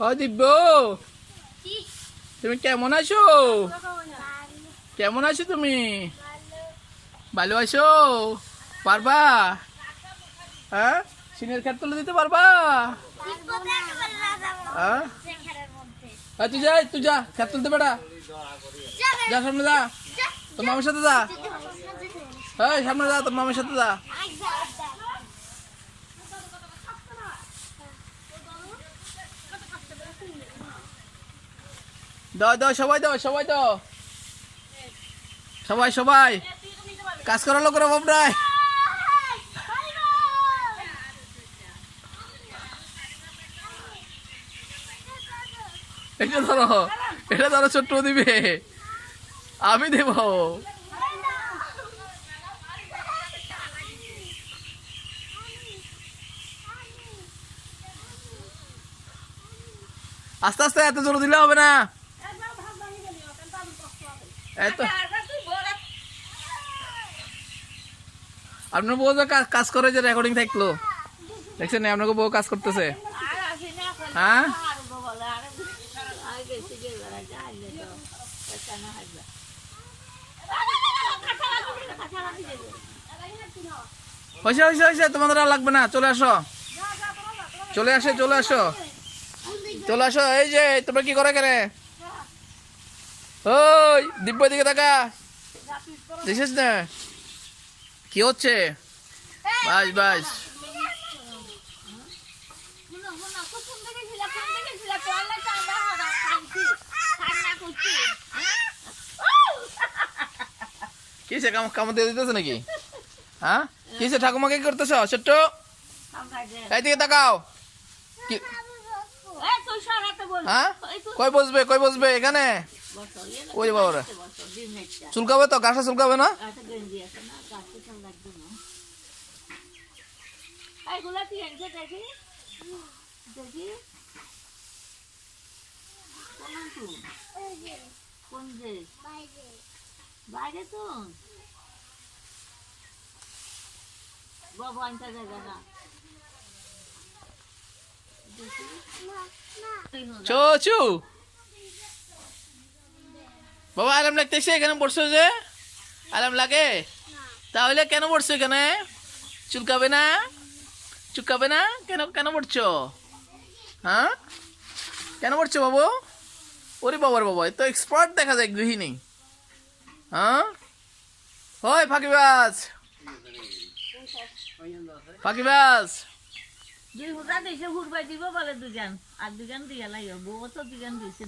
ও দিব্য তুমি কেমন আছো? কেমন আছো তুমি? ভালো আছো? পারবা? হ্যাঁ? সিনের খেত তুলে দিতে পারবা? হ্যাঁ? হ্যাঁ, তুই যা তুই যা খেত তুলতে বেটা। যা সামনে যা। তোর মামের সাথে যা। হ্যাঁ সামনে যা তোর মামের সাথে যা। দাও দাও সবাই দাও সবাই দাও। সবাই সবাই। কাজ করার লোকের অভাব নাই এটা ধরো এটা ধরো ছোট্ট দিবে। আমি দেব। আস্তে আস্তে, এত জোর দিলে হবে না। এত আপনার বউ কাজ- করে যে রেকর্ডিং থাকল। দেখছেন আপনাকে বউ কাজ করতেছে। হ্যাঁ? হয়েছে হয়েছে হয়েছে তোমাদের আর লাগবে না, চলে আসো। চলে আসো চলে আসো। চলে আসো, এই যে, তোমরা কি করে কেন ওই, দিব্য দিকে তাকা দেখিস না? কি হচ্ছে? বাস বাস কিসে কাম কাম দিয়ে দিতেছে নাকি? হ্যাঁ? কিসে ঠাকুমাকে কি করতেছ ছোট্ট? এইদিকে তাকাও। কি হ্যাঁ? কই বসবে কই বসবে এখানে? ওই বাবা চুলকাবে তো গাছা চুলকাবে না? কোন যে? বাইরে তো? বাবা বাবা, আরাম লাগতেছে? এখানে পড়ছো যে? আরাম লাগে? তাহলে কেন পড়ছো এখানে? চুলকাবে না? চুলকাবে না? কেন কেন পড়ছো? হ্যাঁ? কেন পড়ছো বাবু? ওরে বাবার বাবা তো এক্সপার্ট দেখা যায়, গৃহিণী। হ্যাঁ? হয়, ফাঁকিবাজ! ফাঁকিবাজ দুই হুটা দিছে ঘুরবাই দিব বলে দুজন আর দুজন দিয়ে লাগিব। বউ তো দুজন দিছে।